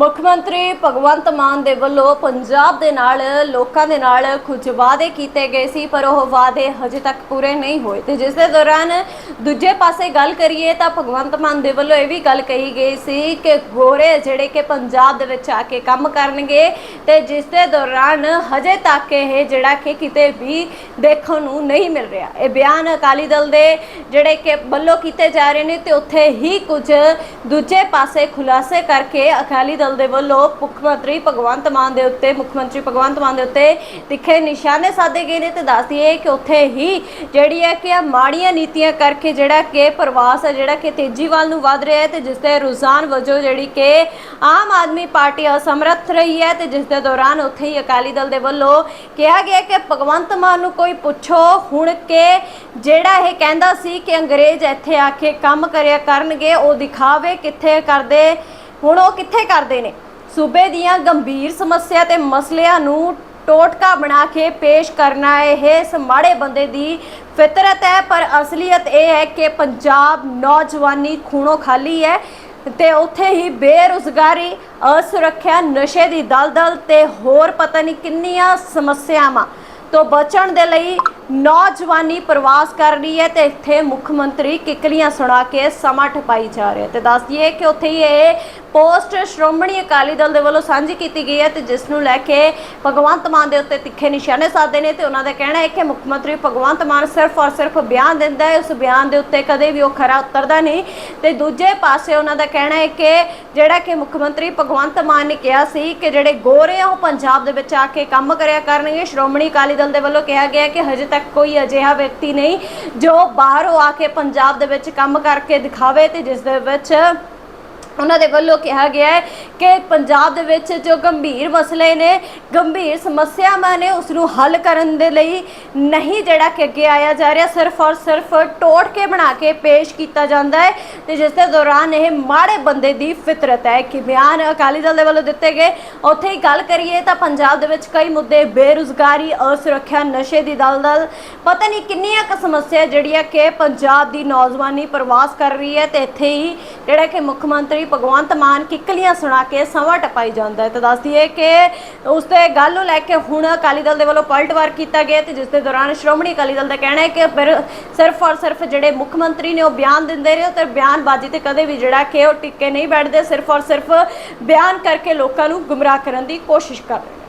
ਮੁੱਖ ਮੰਤਰੀ ਭਗਵੰਤ ਮਾਨ ਦੇ ਵੱਲੋਂ ਪੰਜਾਬ ਦੇ ਨਾਲ, ਲੋਕਾਂ ਦੇ ਨਾਲ ਕੁਝ ਵਾਅਦੇ ਕੀਤੇ ਗਏ ਸੀ, ਪਰ ਉਹ ਵਾਅਦੇ ਹਜੇ ਤੱਕ ਪੂਰੇ ਨਹੀਂ ਹੋਏ ਤੇ ਜਿਸ ਦੇ ਦੌਰਾਨ ਦੂਜੇ ਪਾਸੇ ਗੱਲ ਕਰੀਏ ਤਾਂ ਭਗਵੰਤ ਮਾਨ ਦੇ ਵੱਲੋਂ ਇਹ ਵੀ ਗੱਲ ਕਹੀ ਗਈ ਸੀ ਕਿ ਗੋਰੇ ਜਿਹੜੇ ਕਿ ਪੰਜਾਬ ਦੇ ਵਿੱਚ ਆ ਕੇ ਕੰਮ ਕਰਨਗੇ ਤੇ ਜਿਸ ਦੇ ਦੌਰਾਨ ਹਜੇ ਤੱਕ ਇਹ ਜਿਹੜਾ ਕਿ ਕਿਤੇ ਵੀ ਦੇਖਣ ਨੂੰ ਨਹੀਂ ਮਿਲ ਰਿਹਾ। ਇਹ ਬਿਆਨ ਅਕਾਲੀ ਦਲ ਦੇ ਜਿਹੜੇ ਕਿ ਵੱਲੋਂ ਕੀਤੇ ਜਾ ਰਹੇ ਨੇ ਤੇ ਉੱਥੇ ਹੀ ਕੁਝ ਦੂਜੇ ਪਾਸੇ ਖੁਲਾਸੇ ਕਰਕੇ ਅਕਾਲੀ ਦਲ ਦੇ ਵੱਲੋਂ ਮੁੱਖ ਮੰਤਰੀ ਭਗਵੰਤ ਮਾਨ ਦੇ ਉੱਤੇ, ਮੁੱਖ ਮੰਤਰੀ ਭਗਵੰਤ ਮਾਨ ਦੇ ਉੱਤੇ ਤਿੱਖੇ ਨਿਸ਼ਾਨੇ ਸਾਧੇ ਗਏ ਨੇ ਤੇ ਦੱਸ ਦਈਏ ਕਿ ਉੱਥੇ ਹੀ ਜਿਹੜੀ ਹੈ ਕਿ ਮਾੜੀਆਂ ਨੀਤੀਆਂ ਕਰਕੇ ਜਿਹੜਾ ਕਿ ਪ੍ਰਵਾਸ ਹੈ, ਜਿਹੜਾ ਕਿ ਤੇਜ਼ੀ ਵੱਲ ਨੂੰ ਵਧ ਰਿਹਾ ਹੈ ਤੇ ਜਿਸ ਦੇ ਰੁਝਾਨ ਵਜੋਂ ਜਿਹੜੀ ਕਿ ਆਮ ਆਦਮੀ ਪਾਰਟੀ ਅਸਮਰੱਥ ਰਹੀ ਹੈ ਤੇ ਜਿਸ ਦੇ ਦੌਰਾਨ ਉੱਥੇ ਹੀ ਅਕਾਲੀ ਦਲ ਦੇ ਵੱਲੋਂ ਕਿਹਾ ਗਿਆ ਕਿ ਭਗਵੰਤ ਮਾਨ ਨੂੰ ਕੋਈ ਪੁੱਛੋ, ਹੁਣ ਕਿ ਜਿਹੜਾ ਇਹ ਕਹਿੰਦਾ ਸੀ ਕਿ ਅੰਗਰੇਜ਼ ਇੱਥੇ ਆ ਕੇ ਕੰਮ ਕਰਿਆ ਕਰਨਗੇ, ਉਹ ਦਿਖਾਵੇ ਕਿੱਥੇ ਕਰਦੇ ਹੁਣ ਉਹ ਕਿੱਥੇ ਕਰਦੇ ਨੇ? ਸੂਬੇ ਦੀਆਂ ਗੰਭੀਰ ਸਮੱਸਿਆ ਤੇ ਮਸਲਿਆਂ ਨੂੰ ਟੋਟਕਾ ਬਣਾ ਕੇ ਪੇਸ਼ ਕਰਨਾ ਇਹ ਇਸ ਮਾੜੇ ਬੰਦੇ ਦੀ ਫਿਤਰਤ ਹੈ, ਪਰ ਅਸਲੀਅਤ ਇਹ ਹੈ ਕਿ ਪੰਜਾਬ ਨੌਜਵਾਨੀ ਖੂਨੋਂ ਖਾਲੀ ਹੈ ਤੇ ਉੱਥੇ ਹੀ ਬੇਰੁਜ਼ਗਾਰੀ, ਅਸੁਰੱਖਿਆ, ਨਸ਼ੇ ਦੀ ਦਲਦਲ ਤੇ ਹੋਰ ਪਤਾ ਨਹੀਂ ਕਿੰਨੀਆਂ ਸਮੱਸਿਆਵਾਂ ਤੋਂ ਬਚਣ ਦੇ ਲਈ ਨੌਜਵਾਨੀ ਪ੍ਰਵਾਸ ਕਰ ਰਹੀ ਹੈ ਤੇ ਇੱਥੇ ਮੁੱਖ ਮੰਤਰੀ ਕਿਕਲੀਆਂ ਸੁਣਾ ਕੇ ਸਮਾਂ ਟਪਾਈ ਜਾ ਰਿਹਾ ਤੇ ਦੱਸ ਦਈਏ ਕਿ ਉੱਥੇ ਹੀ ਇਹ ਪੋਸਟ ਸ਼੍ਰੋਮਣੀ ਅਕਾਲੀ ਦਲ ਦੇ ਵੱਲੋਂ ਸਾਂਝੀ ਕੀਤੀ ਗਈ ਹੈ ਤੇ ਜਿਸ ਨੂੰ ਲੈ ਕੇ ਭਗਵੰਤ ਮਾਨ ਦੇ ਉੱਤੇ ਤਿੱਖੇ ਨਿਸ਼ਾਨੇ ਸਾਧੇ ਨੇ ਤੇ ਉਹਨਾਂ ਦਾ ਕਹਿਣਾ ਹੈ ਕਿ ਮੁੱਖ ਮੰਤਰੀ ਭਗਵੰਤ ਮਾਨ ਸਿਰਫ ਔਰ ਸਿਰਫ ਬਿਆਨ ਦਿੰਦਾ ਹੈ, ਉਸ ਬਿਆਨ ਦੇ ਉੱਤੇ ਕਦੇ ਵੀ ਉਹ ਖਰਾ ਉਤਰਦਾ ਨਹੀਂ। ਤੇ ਦੂਜੇ ਪਾਸੇ ਉਹਨਾਂ ਦਾ ਕਹਿਣਾ ਹੈ ਕਿ ਜਿਹੜਾ ਕਿ ਮੁੱਖ ਮੰਤਰੀ ਭਗਵੰਤ ਮਾਨ ਨੇ ਕਿਹਾ ਸੀ ਕਿ ਜਿਹੜੇ ਗੋਰੇ ਆ, ਉਹ ਪੰਜਾਬ ਦੇ ਵਿੱਚ ਆ ਕੇ ਕੰਮ ਕਰਿਆ ਕਰਨਗੇ। ਸ਼੍ਰੋਮਣੀ ਅਕਾਲੀ ਦਲ ਦੇ ਵੱਲੋਂ ਕਿਹਾ ਗਿਆ ਕਿ ਹਜੇ ਤੱਕ ਕੋਈ ਅਜਿਹਾ ਵਿਅਕਤੀ ਨਹੀਂ ਜੋ ਬਾਹਰੋਂ ਆ ਕੇ ਪੰਜਾਬ ਦੇ ਵਿੱਚ ਕੰਮ ਕਰਕੇ ਦਿਖਾਵੇ ਤੇ ਜਿਸ ਦੇ ਵਿੱਚ ਉਹਨਾਂ ਦੇ ਵੱਲੋਂ ਕਿਹਾ ਗਿਆ ਹੈ ਕਿ ਪੰਜਾਬ ਦੇ ਵਿੱਚ ਜੋ ਗੰਭੀਰ ਮਸਲੇ ਨੇ, ਗੰਭੀਰ ਸਮੱਸਿਆਵਾਂ ਨੇ ਉਸ ਨੂੰ ਹੱਲ ਕਰਨ ਦੇ ਲਈ ਨਹੀਂ ਜਿਹੜਾ ਕਿ ਅੱਗੇ ਆਇਆ ਜਾ ਰਿਹਾ, ਸਿਰਫ ਔਰ ਸਿਰਫ ਟੋੜ ਕੇ ਬਣਾ ਕੇ ਪੇਸ਼ ਕੀਤਾ ਜਾਂਦਾ ਹੈ ਤੇ ਜਿਸ ਦੇ ਦੌਰਾਨ ਇਹ ਮਾੜੇ ਬੰਦੇ ਦੀ ਫਿਤਰਤ ਹੈ। ਕਿ ਬਿਆਨ ਅਕਾਲੀ ਦਲ ਦੇ ਵੱਲੋਂ ਦਿੱਤੇ ਗਏ। ਉੱਥੇ ਹੀ ਗੱਲ ਕਰੀਏ ਤਾਂ ਪੰਜਾਬ ਦੇ ਵਿੱਚ ਕਈ ਮੁੱਦੇ ਬੇਰੁਜ਼ਗਾਰੀ, ਅਸੁਰੱਖਿਆ, ਨਸ਼ੇ ਦੀ ਦਲਦਲ, ਪਤਾ ਨਹੀਂ ਕਿੰਨੀਆਂ ਕੁ ਸਮੱਸਿਆ ਜਿਹੜੀਆਂ ਕਿ ਪੰਜਾਬ ਦੀ ਨੌਜਵਾਨੀ ਪ੍ਰਵਾਸ ਕਰ ਰਹੀ ਹੈ ਤੇ ਇੱਥੇ ਹੀ ਜਿਹੜਾ ਕਿ ਮੁੱਖ ਮੰਤਰੀ ਭਗਵੰਤ ਮਾਨ ਕਿੱਕਲੀਆਂ ਸੁਣਾ ਕੇ ਸਮਾਂ ਟਪਾਈ ਜਾਂਦਾ ਹੈ। ਤੇ ਦੱਸ ਦਈਏ ਕਿ ਉਸ ਤੇ ਗੱਲ ਨੂੰ ਲੈ ਕੇ ਹੁਣ ਅਕਾਲੀ ਦਲ ਦੇ ਵੱਲੋਂ ਪਲਟਵਾਰ ਕੀਤਾ ਗਿਆ ਤੇ ਜਿਸ ਦੇ ਦੌਰਾਨ ਸ਼੍ਰੋਮਣੀ ਅਕਾਲੀ ਦਲ ਦਾ ਕਹਿਣਾ ਹੈ ਕਿ ਫਿਰ ਸਿਰਫ ਔਰ ਸਿਰਫ ਜਿਹੜੇ ਮੁੱਖ ਮੰਤਰੀ ਨੇ ਉਹ ਬਿਆਨ ਦਿੰਦੇ ਰਹੇ, ਤੇ ਬਿਆਨਬਾਜ਼ੀ ਤੇ ਕਦੇ ਵੀ ਜਿਹੜਾ ਕਿ ਉਹ ਟਿੱਕੇ ਨਹੀਂ ਬੈਠਦੇ, ਸਿਰਫ ਔਰ ਸਿਰਫ ਬਿਆਨ ਕਰਕੇ ਲੋਕਾਂ ਨੂੰ ਗੁੰਮਰਾਹ ਕਰਨ ਦੀ ਕੋਸ਼ਿਸ਼ ਕਰ ਰਹੇ